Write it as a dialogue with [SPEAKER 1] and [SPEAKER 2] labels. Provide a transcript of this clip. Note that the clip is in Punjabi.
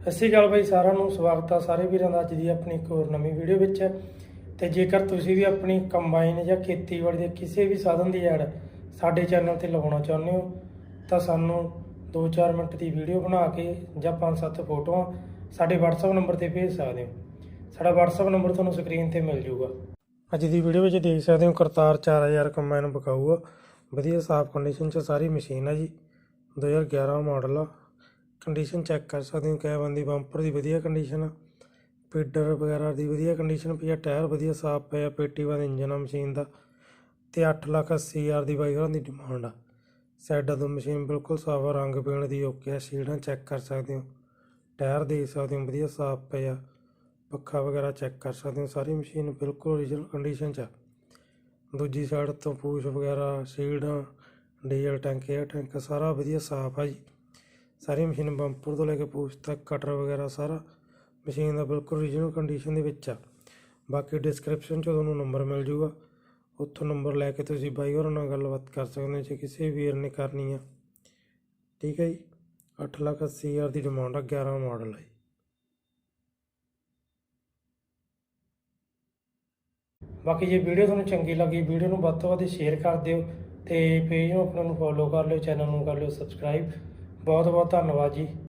[SPEAKER 1] ਸਤਿ ਸ਼੍ਰੀ ਅਕਾਲ ਬਾਈ, ਸਾਰਿਆਂ ਨੂੰ ਸਵਾਗਤ ਆ ਸਾਰੇ ਵੀਰਾਂ ਦਾ ਅੱਜ ਦੀ ਆਪਣੀ ਇੱਕ ਹੋਰ ਨਵੀਂ ਵੀਡੀਓ ਵਿੱਚ। ਤੇ ਜੇਕਰ ਤੁਸੀਂ ਵੀ ਆਪਣੀ ਕੰਬਾਈਨ ਜਾਂ ਖੇਤੀਬਾੜੀ ਦੇ ਕਿਸੇ ਵੀ ਸਾਧਨ ਦੀ ਐਡ ਸਾਡੇ ਚੈਨਲ ਤੇ ਲਗਾਉਣਾ ਚਾਹੁੰਦੇ ਹੋ, ਤਾਂ ਸਾਨੂੰ 2-4 ਮਿੰਟ ਦੀ ਵੀਡੀਓ ਬਣਾ ਕੇ ਜਾਂ 5-7 ਫੋਟੋਆਂ ਸਾਡੇ WhatsApp ਨੰਬਰ ਤੇ ਭੇਜ ਸਕਦੇ ਹੋ। ਸਾਡਾ WhatsApp ਨੰਬਰ ਤੁਹਾਨੂੰ ਸਕਰੀਨ ਤੇ ਮਿਲ ਜਾਊਗਾ। ਅੱਜ ਦੀ ਵੀਡੀਓ ਵਿੱਚ ਦੇਖ ਸਕਦੇ ਹੋ ਕਰਤਾਰ 4000 ਕੰਬਾਈਨ ਬਕਾਊ ਆ ਵਧੀਆ ਸਾਫ਼ ਕੰਡੀਸ਼ਨ 'ਚ ਸਾਰੀ ਮਸ਼ੀਨ ਆ ਜੀ। 2011 ਮਾਡਲ ਆ। ਕੰਡੀਸ਼ਨ ਚੈੱਕ ਕਰ ਸਕਦੇ ਹੋ ਕੈਬਨ ਦੀ ਬੰਪਰ ਦੀ ਵਧੀਆ ਕੰਡੀਸ਼ਨ ਆ ਫੀਡਰ ਵਗੈਰਾ ਦੀ ਵਧੀਆ ਕੰਡੀਸ਼ਨ ਪਈ ਆ ਟਾਇਰ ਵਧੀਆ ਸਾਫ਼ ਪਿਆ ਆ, ਪੇਟੀ ਇੰਜਨ ਆ ਮਸ਼ੀਨ ਦਾ, ਤੇ 8 ਲੱਖ 80 ਹਜ਼ਾਰ ਦੀ ਬਾਈਕਰਾਂ ਦੀ ਡਿਮਾਂਡ ਆ। ਸਾਈਡਾਂ ਤੋਂ ਮਸ਼ੀਨ ਬਿਲਕੁਲ ਸਾਫ਼ ਆ, ਰੰਗ ਪੀਣ ਦੀ ਓਕੇ ਆ ਸ਼ੀਟਾਂ ਚੈੱਕ ਕਰ ਸਕਦੇ ਹੋ ਟਾਇਰ ਦੇਖ ਸਕਦੇ ਹੋ, ਵਧੀਆ ਸਾਫ਼ ਪਏ ਆ, ਪੱਖਾ ਵਗੈਰਾ ਚੈੱਕ ਕਰ ਸਕਦੇ ਹੋ, ਸਾਰੀ ਮਸ਼ੀਨ ਬਿਲਕੁਲ ਓਰੀਜਨਲ ਕੰਡੀਸ਼ਨ 'ਚ ਆ। ਦੂਜੀ ਸਾਈਡ ਤੋਂ ਪੂਛ ਵਗੈਰਾ ਸੀਲਡਾਂ ਡੀਜ਼ਲ ਟੈਂਕ 에ਅਰ ਟੈਂਕ ਸਾਰਾ ਵਧੀਆ ਸਾਫ਼ ਆ ਜੀ। ਸਾਰੀ ਮਸ਼ੀਨ ਬੰਪਰ ਤੋਂ ਲੈ ਕੇ ਪੂਛ ਤੱਕ, ਕਟਰ ਵਗੈਰਾ ਸਾਰਾ ਮਸ਼ੀਨ ਦਾ ਬਿਲਕੁਲ ਓਰੀਜਨਲ ਕੰਡੀਸ਼ਨ ਦੇ ਵਿੱਚ ਆ। ਬਾਕੀ ਡਿਸਕ੍ਰਿਪਸ਼ਨ 'ਚ ਤੁਹਾਨੂੰ ਨੰਬਰ ਮਿਲ ਜੂਗਾ। ਉੱਥੋਂ ਨੰਬਰ ਲੈ ਕੇ ਤੁਸੀਂ ਬਾਈ ਹੋਰਾਂ ਨਾਲ ਗੱਲਬਾਤ ਕਰ ਸਕਦੇ ਹੋ ਜੇ ਕਿਸੇ ਵੀਰ ਨੇ ਕਰਨੀ ਆ। ਠੀਕ ਹੈ ਜੀ? 8 ਲੱਖ 80 ਹਜ਼ਾਰ ਦੀ ਡਿਮਾਂਡ ਆ 11 ਮਾਡਲ ਹੈ ਬਾਕੀ ਜੇ ਵੀਡੀਓ ਤੁਹਾਨੂੰ ਚੰਗੀ ਲੱਗੀ, ਵੀਡੀਓ ਨੂੰ ਵੱਧ ਤੋਂ ਵੱਧ ਸ਼ੇਅਰ ਕਰ ਦਿਓ ਤੇ ਪੇਜ ਨੂੰ ਆਪਣਾ ਨੂੰ ਫੋਲੋ ਕਰ ਲਿਓ ਚੈਨਲ ਨੂੰ ਕਰ ਲਿਓ ਸਬਸਕ੍ਰਾਈਬ ਬਹੁਤ ਬਹੁਤ ਧੰਨਵਾਦ ਜੀ।